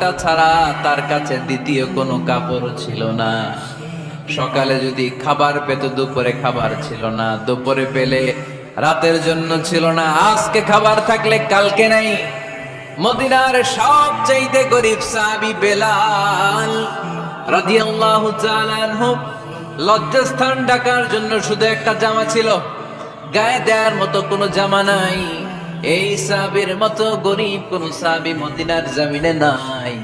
ছাড়া তার কাছে দ্বিতীয় কোনো কাপড় ছিল না। সকালে যদি খাবার পেত, দুপুরে খাবার ছিল না। দুপুরে পেলে রাতের জন্য ছিল না। আজকে খাবার থাকলে কালকে নাই। মদিনার সবচাইতে গরিব সাবি বেলাল রাদিয়াল্লাহু তাআলা লজ্জাস্থান ঢাকার জন্য শুধু একটা জামা ছিল। গায়ে দেওয়ার মতো কোনো জামা নাই। এই সাবির মতো গরিব কোন সাবি মদিনার জমিনে নাই।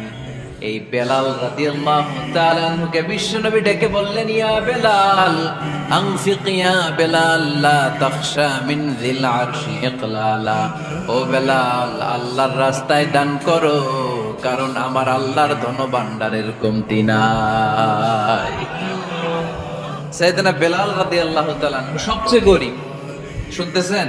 এই বেলাল রাদিয়াল্লাহু আনহুকে বিশ্বনবী ডেকে বললেন, ইয়া বেলাল আল্লাহর রাস্তায় দান করো, কারণ আমার আল্লাহর বেলাল সবচেয়ে গরিব। শুনতেছেন?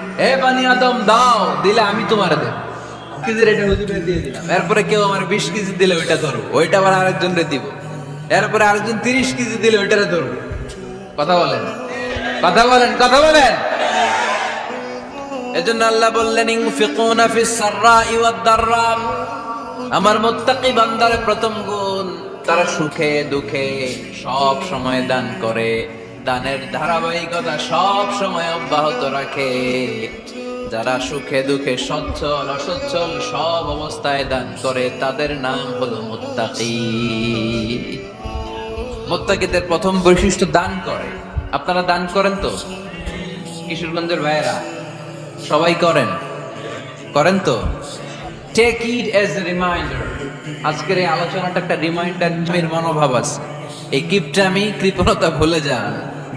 হে বানি আদম, দাও, দিলে আমি তোমার দেব। কেজির এটা দিয়ে দিলাম। এরপরে কেউ আমার বিশ কেজি দিলে ওইটা ধরবো ওইটা আবার আরেকজনরে দিব। এরপরে আরেকজন তিরিশ কেজি দিলে ওইটারে ধরবো কথা বলেন। কথা বলেন কথা বলেন। এজন্য আল্লাহ বললেন ইনফিকুনা ফিস সাররাই ওয়াদ দাররা আমার মুত্তাকি বান্দার প্রথম গুণ, তারা সুখে দুঃখে সব সময় দান করে। দানের ধারাবাহিকতা সব সময় অব্যাহত রাখে। যারা সুখে, দুঃখে, সচ্ছল, অসচ্ছল সব অবস্থায় দান করে, তাদের নাম হলো মুত্তাকি। মুত্তাকিদের প্রথম বৈশিষ্ট্য দান করে। আপনারা দান করেন তো? কিশোরগঞ্জের ভাইয়েরা, সবাই করেন? করেন তো? টেক ইট এজ রিমাইন্ডার আজকের এই আলোচনাটা একটা রিমাইন্ডার মনোভাব আছে। এই গিফটটা আমি কৃপণতা ভুলে যান।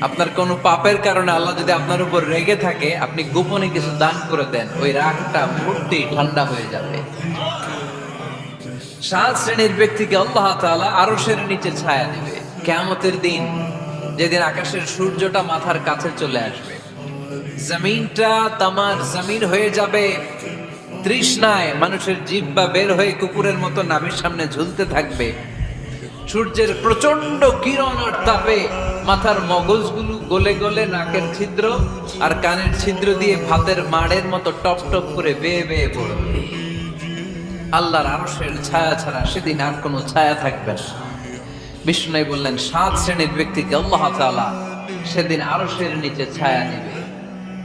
আপনার কোনো পাপের কারণে আল্লাহ যদি আপনার উপর রেগে থাকে, আপনি গোপনে কিছু দান করে দেন, ওই রাগটা মুহূর্তেই ঠান্ডা হয়ে যাবে। সাত শ্রেণির ব্যক্তিকে আল্লাহ তাআলা আরশের নিচে ছায়া দিবে। কেয়ামতের দিন যেদিন আকাশের সূর্যটা মাথার কাছে চলে আসবে। জমিনটা তামার জমিন হয়ে যাবে। তৃষ্ণায় মানুষের জিব্বা বের হয়ে কুকুরের মতো নাভির সামনে ঝুলতে থাকবে। সূর্যের প্রচণ্ড কিরণ আর তাপে মাথার মগজগুলো গলে গলে নাকের ছিদ্র আর কানের ছিদ্র দিয়ে ভাতের মাড়ের মতো টপ টপ করে বেয়ে বেয়ে পড়বে। আল্লাহর আরশের ছায়া ছাড়া সেদিন আর কোনো ছায়া থাকবে না। বিষ্ণু বললেন, সাত শ্রেণির ব্যক্তিকে আল্লাহ তাআলা সেদিন আরশের নিচে ছায়া নেবে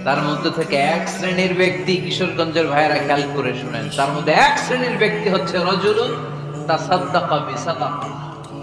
তার মধ্যে থেকে এক শ্রেণির ব্যক্তি কিশোরগঞ্জের ভাইয়েরা খেয়াল করে শুনেন, তার মধ্যে এক শ্রেণির ব্যক্তি হচ্ছে রজুলুন তাসাদ্দাকা বিসাদাকা। ফাআফাহা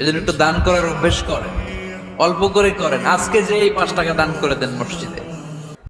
এজন্য একটু দান করার অভ্যেস করেন। অল্প করে করেন। আজকে যে এই পাঁচ টাকা দান করে দেন মসজিদে।